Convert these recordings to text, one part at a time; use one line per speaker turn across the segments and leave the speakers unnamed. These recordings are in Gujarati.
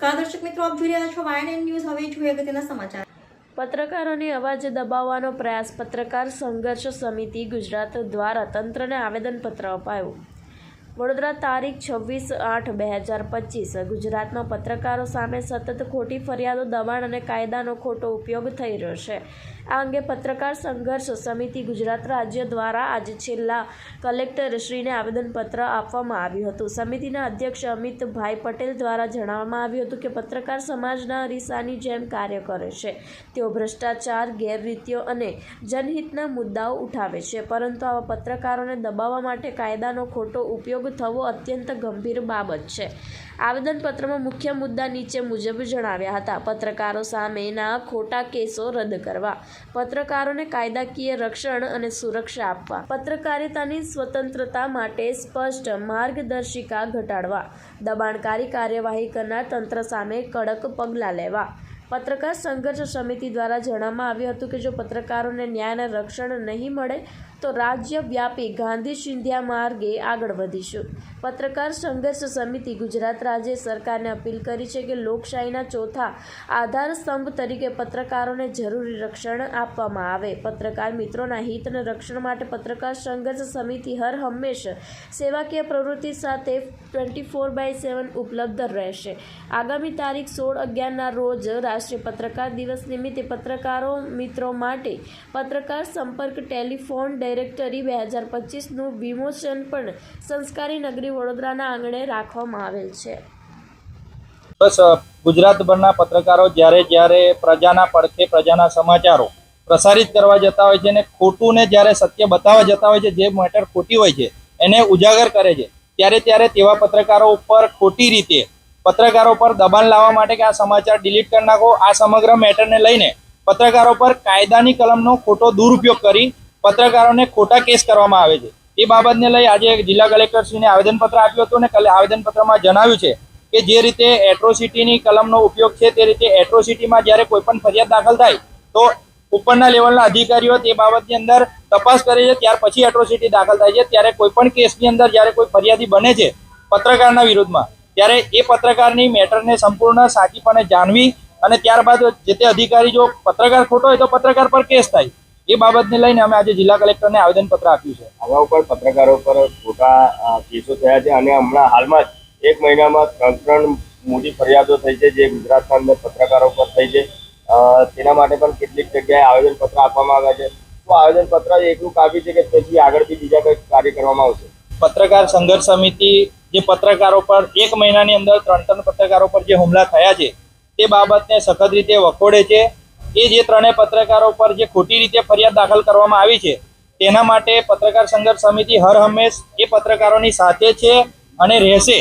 નમસ્કાર, દર્શક મિત્રો, આપ જોઈ રહ્યા છો વાયન ન્યૂઝ હવે જોઈએ અગત્યના સમાચાર.
પત્રકારોની અવાજ દબાવવાનો પ્રયાસ પત્રકાર સંઘર્ષ સમિતિ ગુજરાત દ્વારા તંત્રને આવેદનપત્ર અપાયું. વડોદરા તારીખ છવ્વીસ આઠ બે હજાર પચીસ. ગુજરાતમાં પત્રકારો સામે સતત ખોટી ફરિયાદો, દબાણ અને કાયદાનો ખોટો ઉપયોગ થઈ રહ્યો છે. આ અંગે પત્રકાર સંઘર્ષ સમિતિ ગુજરાત રાજ્ય દ્વારા આજે છેલ્લા કલેક્ટરશ્રીને આવેદનપત્ર આપવામાં આવ્યું હતું. સમિતિના અધ્યક્ષ અમિતભાઈ પટેલ દ્વારા જણાવવામાં આવ્યું હતું કે પત્રકાર સમાજના અરીસાની જેમ કાર્ય કરે છે. તેઓ ભ્રષ્ટાચાર, ગેરરીતિઓ અને જનહિતના મુદ્દાઓ ઉઠાવે છે. પરંતુ આવા પત્રકારોને દબાવવા માટે કાયદાનો ખોટો ઉપયોગ થવો અત્યંત ગંભીર બાબત છે. આવેદનપત્રમાં મુખ્ય મુદ્દા નીચે મુજબ જણાવ્યા હતા. પત્રકારો સામેના ખોટા કેસો રદ કરવા, પત્રકારોને કાયદાકીય રક્ષણ અને સુરક્ષા આપવા, પત્રકારિતાની સ્વતંત્રતા માટે સ્પષ્ટ માર્ગદર્શિકા ઘટાડવા, દબાણકારી કાર્યવાહી કરનાર તંત્ર સામે કડક પગલાં લેવા પત્રકાર સંઘર્ષ સમિતિ દ્વારા જણાવવામાં આવ્યું હતું કે જો પત્રકારોને ન્યાયને રક્ષણ નહીં મળે, તો રાજ્યવ્યાપી ગાંધી સિંધિયા માર્ગે આગળ વધીશું. પત્રકાર સંઘર્ષ સમિતિ ગુજરાત રાજ્ય સરકારને અપીલ કરી છે કે લોકશાહીના ચોથા આધાર સ્તંભ તરીકે પત્રકારોને જરૂરી રક્ષણ આપવામાં આવે. પત્રકાર મિત્રોના હિતને રક્ષણ માટે પત્રકાર સંઘર્ષ સમિતિ હર હંમેશ સેવાકીય પ્રવૃત્તિ સાથે ટ્વેન્ટી ફોર બાય સેવન ઉપલબ્ધ રહેશે. આગામી તારીખ સોળ અગિયારના રોજ રાષ્ટ્રીય પત્રકાર દિવસ નિમિત્તે પત્રકારો મિત્રો માટે પત્રકાર સંપર્ક ટેલિફોન ડાયરેક્ટરી બે હજાર પચીસનું વિમોચન પણ સંસ્કારી નગરી વડોદરાના આંગણે રાખવામાં આવેલ છે.
બસ ગુજરાતભરના પત્રકારો જ્યારે જ્યારે પ્રજાના પડખે પ્રજાના સમાચારો પ્રસારિત કરવા જતા હોય છે અને ખોટું ને જ્યારે સત્ય બતાવવા જતા હોય છે, જે મેટર ખોટી હોય છે, એને ઉજાગર કરે છે, ત્યારે ત્યારે તેવા પત્રકારો ઉપર ખોટી રીતે પત્રકારો પર દબાણ લાવવા માટે કે આ સમાચાર ડિલીટ કરી નાખો. આ સમગ્ર મેટરને લઈને પત્રકારો પર કાયદાની કલમનો ખોટો દુરુપયોગ કરી પત્રકારોને ખોટા કેસ કરવામાં આવે છે. એ બાબતને લઈ આજે જિલ્લા કલેક્ટરશ્રીને આવેદનપત્ર આપ્યું હતું અને આવેદનપત્રમાં જણાવ્યું છે કે જે રીતે એટ્રોસિટીની કલમનો ઉપયોગ છે તે રીતે એટ્રોસિટીમાં જ્યારે કોઈ પણ ફરિયાદ દાખલ થાય તો ઉપરના લેવલના અધિકારીઓ તે બાબતની અંદર તપાસ કરે છે. ત્યાર પછી એટ્રોસિટી દાખલ થાય છે. ત્યારે કોઈ પણ કેસની અંદર જ્યારે કોઈ ફરિયાદી બને છે પત્રકારના વિરુદ્ધમાં ત્યારે એ પત્રકારની મેટરને સંપૂર્ણ સાચીપણે જાણવી અને ત્યારબાદ જે તે અધિકારી જો પત્રકાર ખોટો હોય તો પત્રકાર પર કેસ થાય. એ બાબતને લઈને અમે આજે જિલ્લા કલેક્ટરને આવેદનપત્ર આપ્યું છે.
આવા ઉપર પત્રકારો પર ખોટા કેસો થયા છે અને હમણાં હાલમાં જ એક મહિનામાં ત્રણ ત્રણ મોટી ફરિયાદો થઈ છે જે ગુજરાતના અંદર પત્રકારો પર થઈ છે. તેના માટે પણ કેટલીક જગ્યાએ આવેદનપત્ર આપવામાં આવ્યા છે. તો આવેદનપત્ર એટલું કાફી છે કે પછી આગળથી બીજા કંઈક કાર્ય કરવામાં આવશે.
પત્રકાર સંઘર્ષ સમિતિ જે પત્રકારો પર એક મહિનાની અંદર ત્રણ ત્રણ પત્રકારો પર જે હુમલા થયા છે તે બાબતને સખત રીતે વખોડે છે. એ જે ત્રણેય પત્રકારો પર જે ખોટી રીતે ફરિયાદ દાખલ કરવામાં આવી છે તેના માટે પત્રકાર સંઘર્ષ સમિતિ હર હંમેશ એ પત્રકારોની સાથે છે અને રહેશે.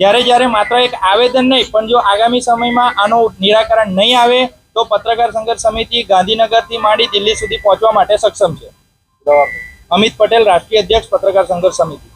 જ્યારે જ્યારે માત્ર એક આવેદન નહીં પણ જો આગામી સમયમાં આનું નિરાકરણ નહીં આવે તો પત્રકાર સંઘર્ષ સમિતિ ગાંધીનગરથી માંડી દિલ્હી સુધી પહોંચવા માટે સક્ષમ છે. અમિત પટેલ રાષ્ટ્રીય અધ્યક્ષ પત્રકાર સંઘર્ષ સમિતિ.